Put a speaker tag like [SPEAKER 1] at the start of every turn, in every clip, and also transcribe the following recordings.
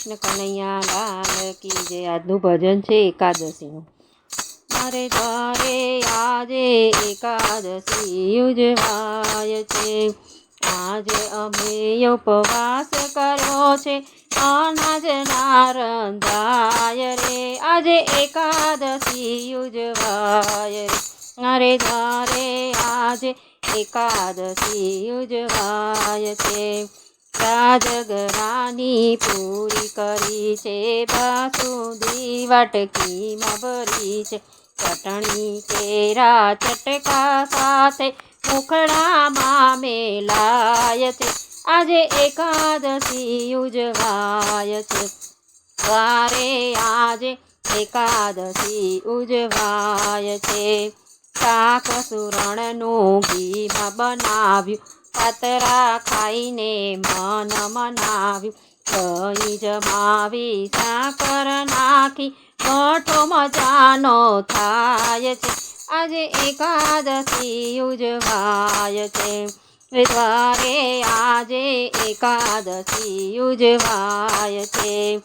[SPEAKER 1] કૃષ્ણ કનૈયા લાલ કી જે આજનું ભજન છે એકાદશીનું. મારે દ્વારે આજે એકાદશી ઉજવાય છે. આજે અમે ઉપવાસ કર્યો છે. અનાજ નારંધાય રે. આજે એકાદશી ઉજવાય. રે મારે દ્વારે આજે એકાદશી ઉજવાય છે. રાજગરાની પૂરી કરી છે, બાસુદી વાટકીમાં ભરી છે, ચટણી, કેરા, ચટકા સાથે મુખડામાં મેલાય છે. આજે એકાદશી ઉજવાય છે. વારે આજે એકાદશી ઉજવાય છે. શાક સુરણનું ઘીમાં બનાવ્યું. પાતરા ખાઈને મન મનાવ્યું. દહીં જમાવી સાકર નાખી. મોટો મજાનો થાય છે. આજે એકાદશી ઉજવાય છે. દ્વારે આજે એકાદશી ઉજવાય છે.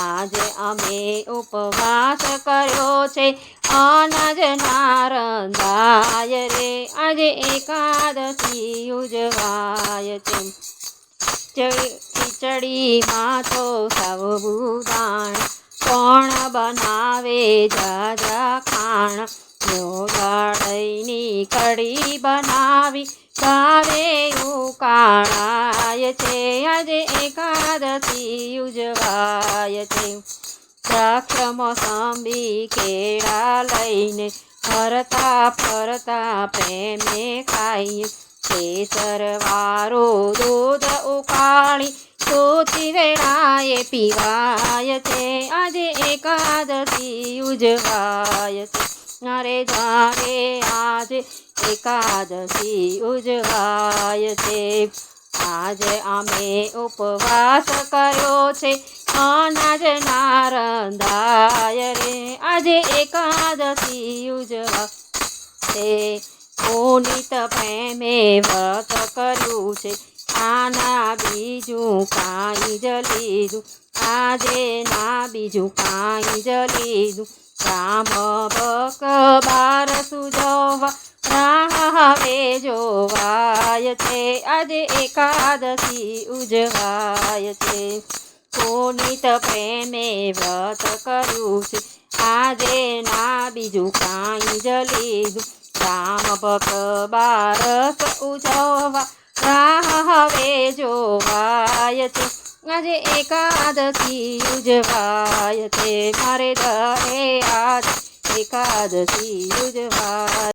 [SPEAKER 1] આજે અમે ઉપવાસ કર્યો છે. અનાજ ના રંધાય રે આજે એકાદશી ઉજવાય છે ખીચડીમાં તો સાબુદાણ કોણ બનાવે જાજા ખાણ? ગાળઈની કઢી બનાવી ભાવે ઉકાળાય છે. આજે એકાદશી ઉજવાય છે દ્રાક્ષ મોસંબી કેળા લઈને ફરતા ફરતા પ્રેમે ખાઈ કેસર વારો દૂધ ઉકાળી સોતી વેળાએ પીવાય છે, આજે એકાદશી ઉજવાય છે. નરે જારે આજે એકાદશી ઉજવાય છે. આજે અમે ઉપવાસ કર્યો છે, અનાજ નારંદાય રે. આજે એકાદશી ઉજવા તે પુનિત પ્રેમે વ્રત કર્યું છે. આના બીજું કાંઈ જ લીધું. આજે ના બીજું કાંઈ જ લીધું. રામ બક બાર સુજવા રાહ હવે જોવાય છે. આજે એકાદશી ઉજવાય છે. પુનિત પ્રેમે વ્રત કર્યું છે. આજે ના બીજું કાંઈ જ રામ ભક બારસ ઉજવવા, રાહ હવે જોવાય છે. આજે એકાદશી ઉજવાય છે. મારે દરે આજ એકાદશી ઉજવાય